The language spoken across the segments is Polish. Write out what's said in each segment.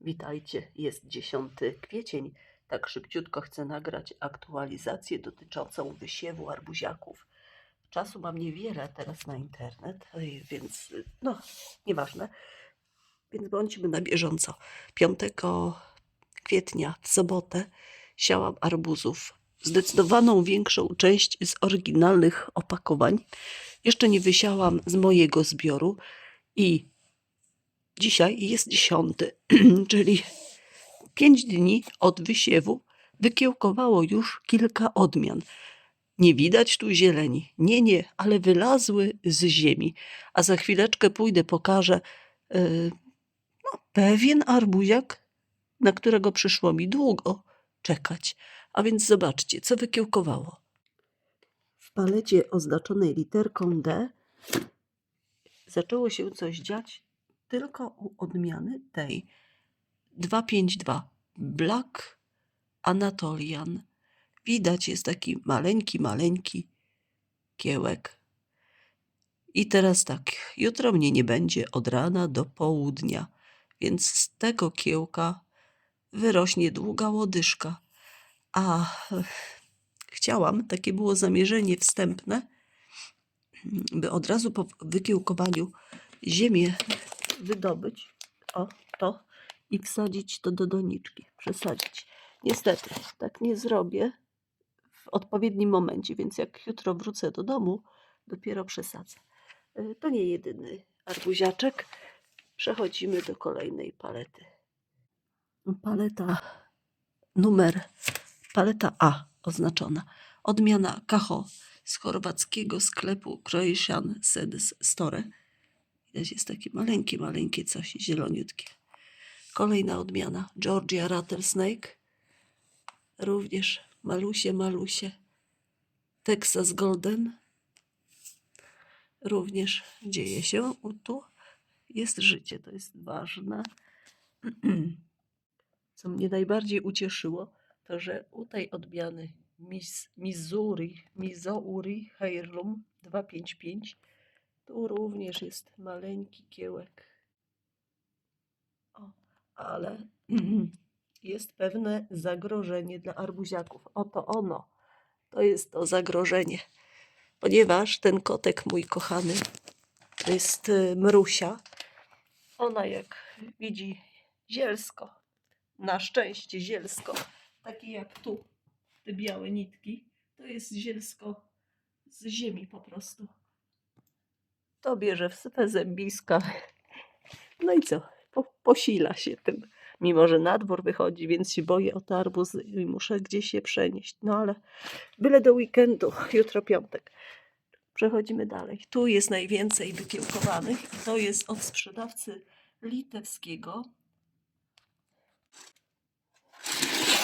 Witajcie, jest 10 kwiecień. Tak szybciutko chcę nagrać aktualizację dotyczącą wysiewu arbuziaków. Czasu mam niewiele teraz na internet, więc no, nieważne. Więc bądźmy na bieżąco. 5 kwietnia w sobotę siałam arbuzów. Zdecydowaną większą część z oryginalnych opakowań. Jeszcze nie wysiałam z mojego zbioru i Dzisiaj jest dziesiąty, czyli pięć dni od wysiewu wykiełkowało już kilka odmian. Nie widać tu zieleni. Nie, nie, ale wylazły z ziemi. A za chwileczkę pójdę, pokażę yy, no, pewien arbuziak, na którego przyszło mi długo czekać. A więc zobaczcie, co wykiełkowało. W palecie oznaczonej literką D zaczęło się coś dziać tylko u odmiany tej 252 Black Anatolian. Widać jest taki maleńki, maleńki kiełek. I teraz tak, jutro mnie nie będzie od rana do południa, więc z tego kiełka wyrośnie długa łodyżka. A chciałam, takie było zamierzenie wstępne, by od razu po wykiełkowaniu ziemię wydobyć, o to, i wsadzić to do doniczki, przesadzić. Niestety, tak nie zrobię w odpowiednim momencie, więc jak jutro wrócę do domu, dopiero przesadzę. Y, To nie jedyny arbuziaczek. Przechodzimy do kolejnej palety. Paleta numer, paleta A oznaczona. Odmiana Kaho z chorwackiego sklepu Croatian Seeds Store. Widać jest takie maleńkie, maleńkie coś, zieloniutkie. Kolejna odmiana Georgia Rattlesnake. Również malusie, malusie. Texas Golden. Również dzieje się u tu. Jest życie, to jest ważne. Co mnie najbardziej ucieszyło, to że u tej odmiany Miss, Missouri, Missouri Heirloom 255 tu również jest maleńki kiełek. O, ale jest pewne zagrożenie dla arbuziaków. Oto ono. To jest to zagrożenie. Ponieważ ten kotek mój kochany to jest y, Mrusia. Ona jak widzi zielsko, na szczęście zielsko, takie jak tu, te białe nitki, to jest zielsko z ziemi po prostu to bierze wsypę zębiska. No i co? Po, posila się tym. Mimo, że na dwór wychodzi, więc się boję o te arbuzy i muszę gdzieś je przenieść. No ale byle do weekendu, jutro piątek. Przechodzimy dalej. Tu jest najwięcej wykiełkowanych. To jest od sprzedawcy litewskiego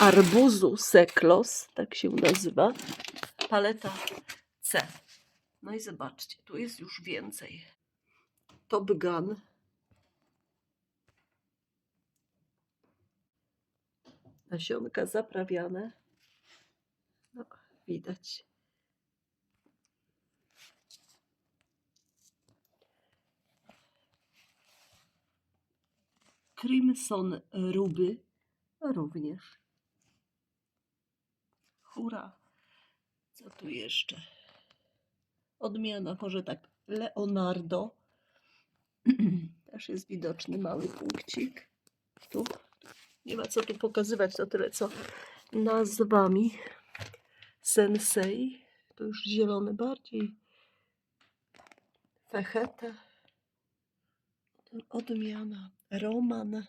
arbuzu Seklos, tak się nazywa. Paleta C. No i zobaczcie, tu jest już więcej. Top Gun. Nasionka zaprawiane. No, widać. Crimson Ruby również. Hura. Co tu jeszcze? Odmiana, może tak Leonardo. Też jest widoczny mały punkcik. Tu nie ma co tu pokazywać, to tyle co nazwami. Sensei, to już zielony bardziej. Fechete. Odmiana. Roman.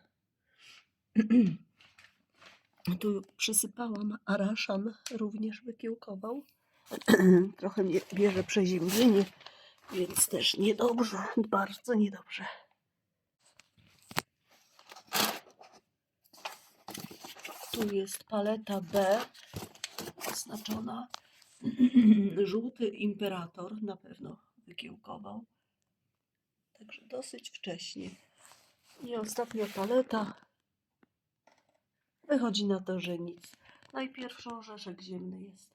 Tu przysypałam araszan, również wykiełkował. Trochę mnie bierze przeziębienie, więc też niedobrze, bardzo niedobrze. Tu jest paleta B oznaczona. Żółty imperator na pewno wykiełkował. Także dosyć wcześnie. I ostatnia paleta. Wychodzi na to, że nic. Najpierw orzeszek ziemny jest.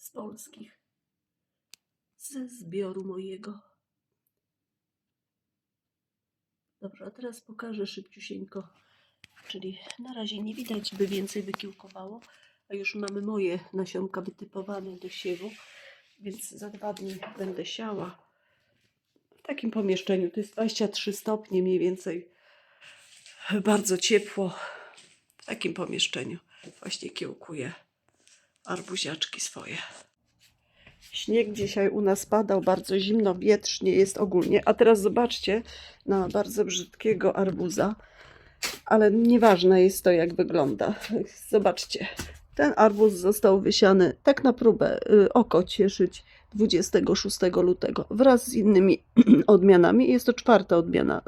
Z polskich, ze zbioru mojego. Dobra, a teraz pokażę szybciusieńko. Czyli na razie nie widać, by więcej wykiełkowało, a już mamy moje nasionka wytypowane do siewu, więc za dwa dni będę siała. W takim pomieszczeniu to jest 23 stopnie mniej więcej. Bardzo ciepło. W takim pomieszczeniu właśnie kiełkuję arbuziaczki swoje. Śnieg dzisiaj u nas padał, bardzo zimno, wietrznie jest ogólnie. A teraz zobaczcie na bardzo brzydkiego arbuza. Ale nieważne jest to, jak wygląda. Zobaczcie, ten arbuz został wysiany tak na próbę y, oko cieszyć 26 lutego wraz z innymi odmianami. Jest to czwarta odmiana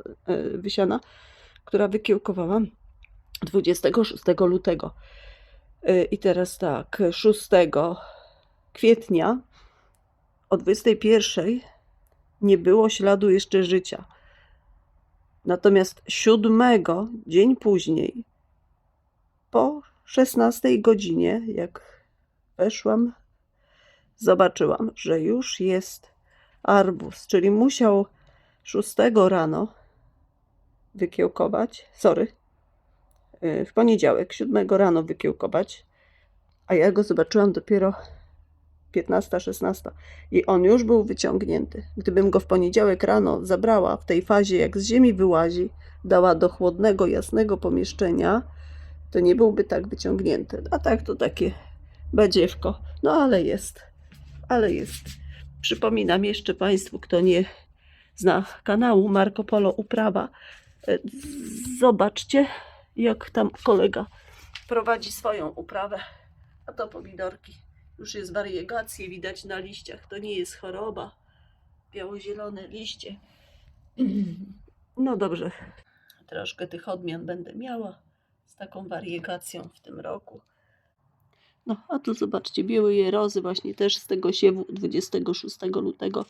y, wysiana, która wykiełkowała 26 lutego. Y, I teraz tak, 6 kwietnia o 21 nie było śladu jeszcze życia. Natomiast 7 dzień później, po 16 godzinie, jak weszłam, zobaczyłam, że już jest arbuz, czyli musiał 6 rano wykiełkować, sorry, w poniedziałek, 7 rano wykiełkować, a ja go zobaczyłam dopiero 15, 16 i on już był wyciągnięty. Gdybym go w poniedziałek rano zabrała w tej fazie, jak z ziemi wyłazi, dała do chłodnego, jasnego pomieszczenia, to nie byłby tak wyciągnięty. A tak to takie badziewko. No ale jest, ale jest. Przypominam jeszcze Państwu, kto nie zna kanału Marco Polo Uprawa, z- zobaczcie, jak tam kolega prowadzi swoją uprawę. A to pomidorki. Już jest wariegacje, widać na liściach. To nie jest choroba. Biało-zielone liście. No dobrze. Troszkę tych odmian będę miała z taką wariegacją w tym roku. No, a tu zobaczcie, białe jerozy właśnie też z tego siewu 26 lutego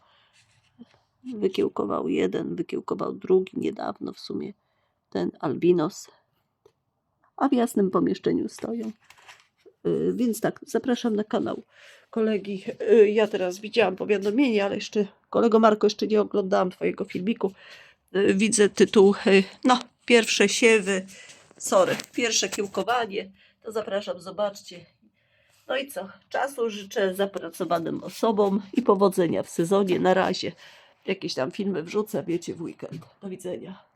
wykiełkował jeden, wykiełkował drugi niedawno w sumie ten albinos. A w jasnym pomieszczeniu stoją. Y, Więc tak, zapraszam na kanał kolegi. Y, Ja teraz widziałam powiadomienie, ale jeszcze kolego Marko, jeszcze nie oglądałam twojego filmiku. Y, Widzę tytuł, no, pierwsze siewy, sorry, pierwsze kiełkowanie. To zapraszam, zobaczcie. No i co? Czasu życzę zapracowanym osobom i powodzenia w sezonie. Na razie jakieś tam filmy wrzucę, wiecie, w weekend. Do widzenia.